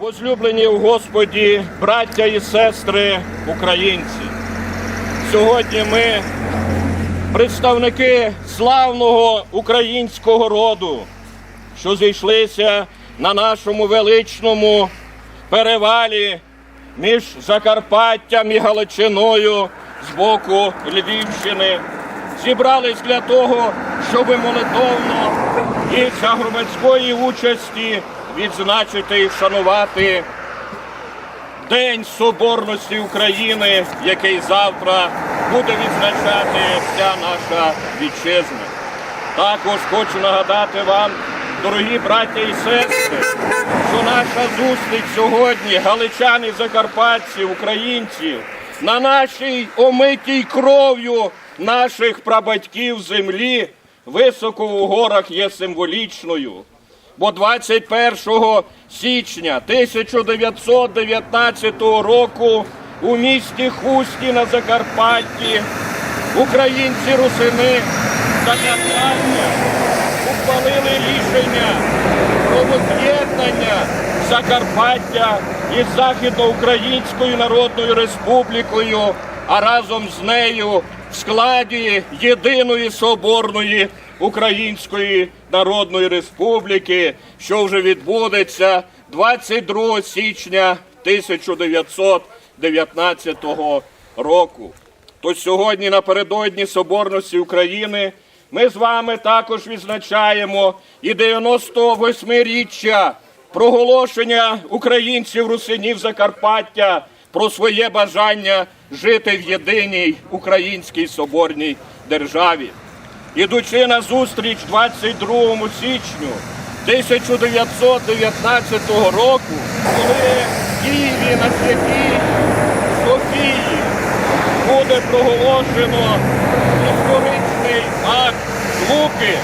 Возлюблені в Господі, браття і сестри українці. Сьогодні ми представники славного українського роду, що зійшлися на нашому величному перевалі між Закарпаттям і Галичиною з боку Львівщини. Зібрались для того, щоб молитовно і за громадської участі відзначити і вшанувати День Соборності України, який завтра буде відзначати вся наша вітчизна. Також хочу нагадати вам, дорогі браття і сестри, що наша зустріч сьогодні, галичани, закарпатці, українці, на нашій омитій кров'ю наших прабатьків землі високо у горах є символічною. Бо 21 січня 1919 року у місті Хусті на Закарпатті українці русини Закарпаття ухвалили рішення про воз'єднання Закарпаття із Західноукраїнською Народною Республікою, а разом з нею в складі єдиної соборної Української Народної Республіки, що вже відбудеться 22 січня 1919 року. То сьогодні напередодні Соборності України ми з вами також відзначаємо і 98-річчя проголошення українців русинів Закарпаття про своє бажання жити в єдиній українській соборній державі. Ідучи на зустріч 22 січню 1919 року, коли в Києві на святій Софії буде проголошено історичний акт Луки,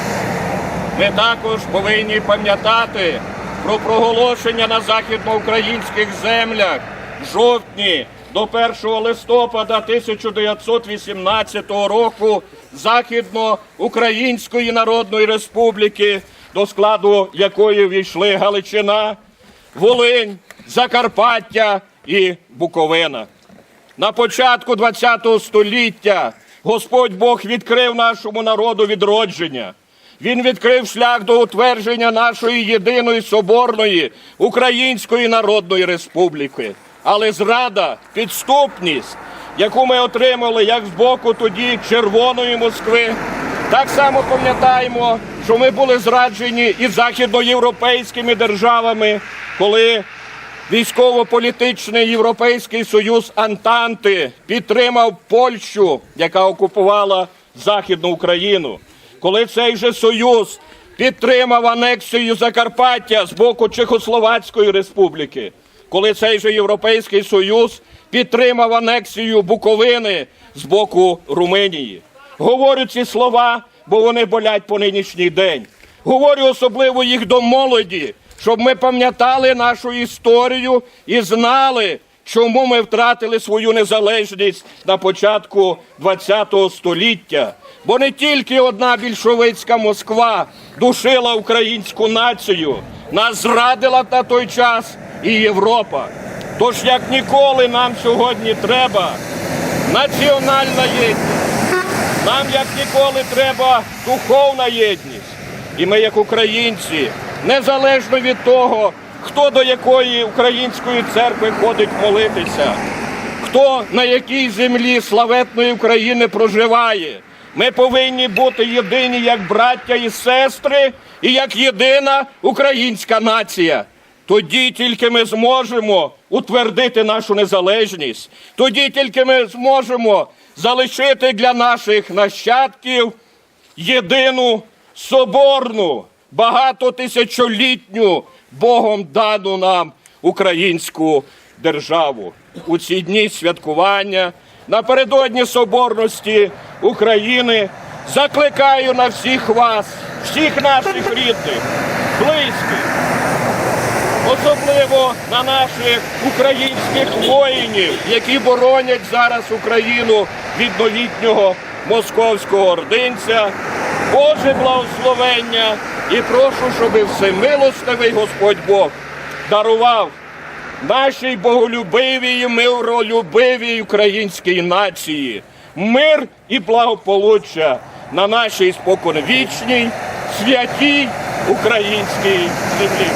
ми також повинні пам'ятати про проголошення на західноукраїнських землях в жовтні до 1 листопада 1918 року Західноукраїнської Народної Республіки, до складу якої війшли Галичина, Волинь, Закарпаття і Буковина. На початку ХХ століття Господь Бог відкрив нашому народу відродження. Він відкрив шлях до утвердження нашої єдиної соборної Української Народної Республіки. Але зрада, підступність, яку ми отримали як з боку тоді Червоної Москви, так само пам'ятаємо, що ми були зраджені і західноєвропейськими державами, коли Військово-політичний Європейський Союз Антанти підтримав Польщу, яка окупувала Західну Україну. Коли цей же Союз підтримав анексію Закарпаття з боку Чехословацької республіки, коли цей же Європейський Союз підтримав анексію Буковини з боку Румунії. Говорю ці слова, бо вони болять по нинішній день. Говорю особливо їх до молоді, щоб ми пам'ятали нашу історію і знали, чому ми втратили свою незалежність на початку ХХ століття. Бо не тільки одна більшовицька Москва душила українську націю, нас зрадила на той час і Європа. Тож як ніколи нам сьогодні треба національна єдність. Нам як ніколи треба духовна єдність. І ми, як українці, незалежно від того, хто до якої української церкви ходить молитися, хто на якій землі славетної України проживає, ми повинні бути єдині як браття і сестри, і як єдина українська нація. Тоді тільки ми зможемо утвердити нашу незалежність. Тоді тільки ми зможемо залишити для наших нащадків єдину соборну, багатотисячолітню Богом дану нам українську державу. У ці дні святкування напередодні соборності України закликаю на всіх вас, всіх наших рідних, близьких, особливо на наших українських воїнів, які боронять зараз Україну від новітнього московського ординця. Боже благословення і прошу, щоб всемилостивий Господь Бог дарував нашій боголюбивій, і миролюбивій українській нації. Мир і благополуччя на нашій споконвічній, святій українській землі.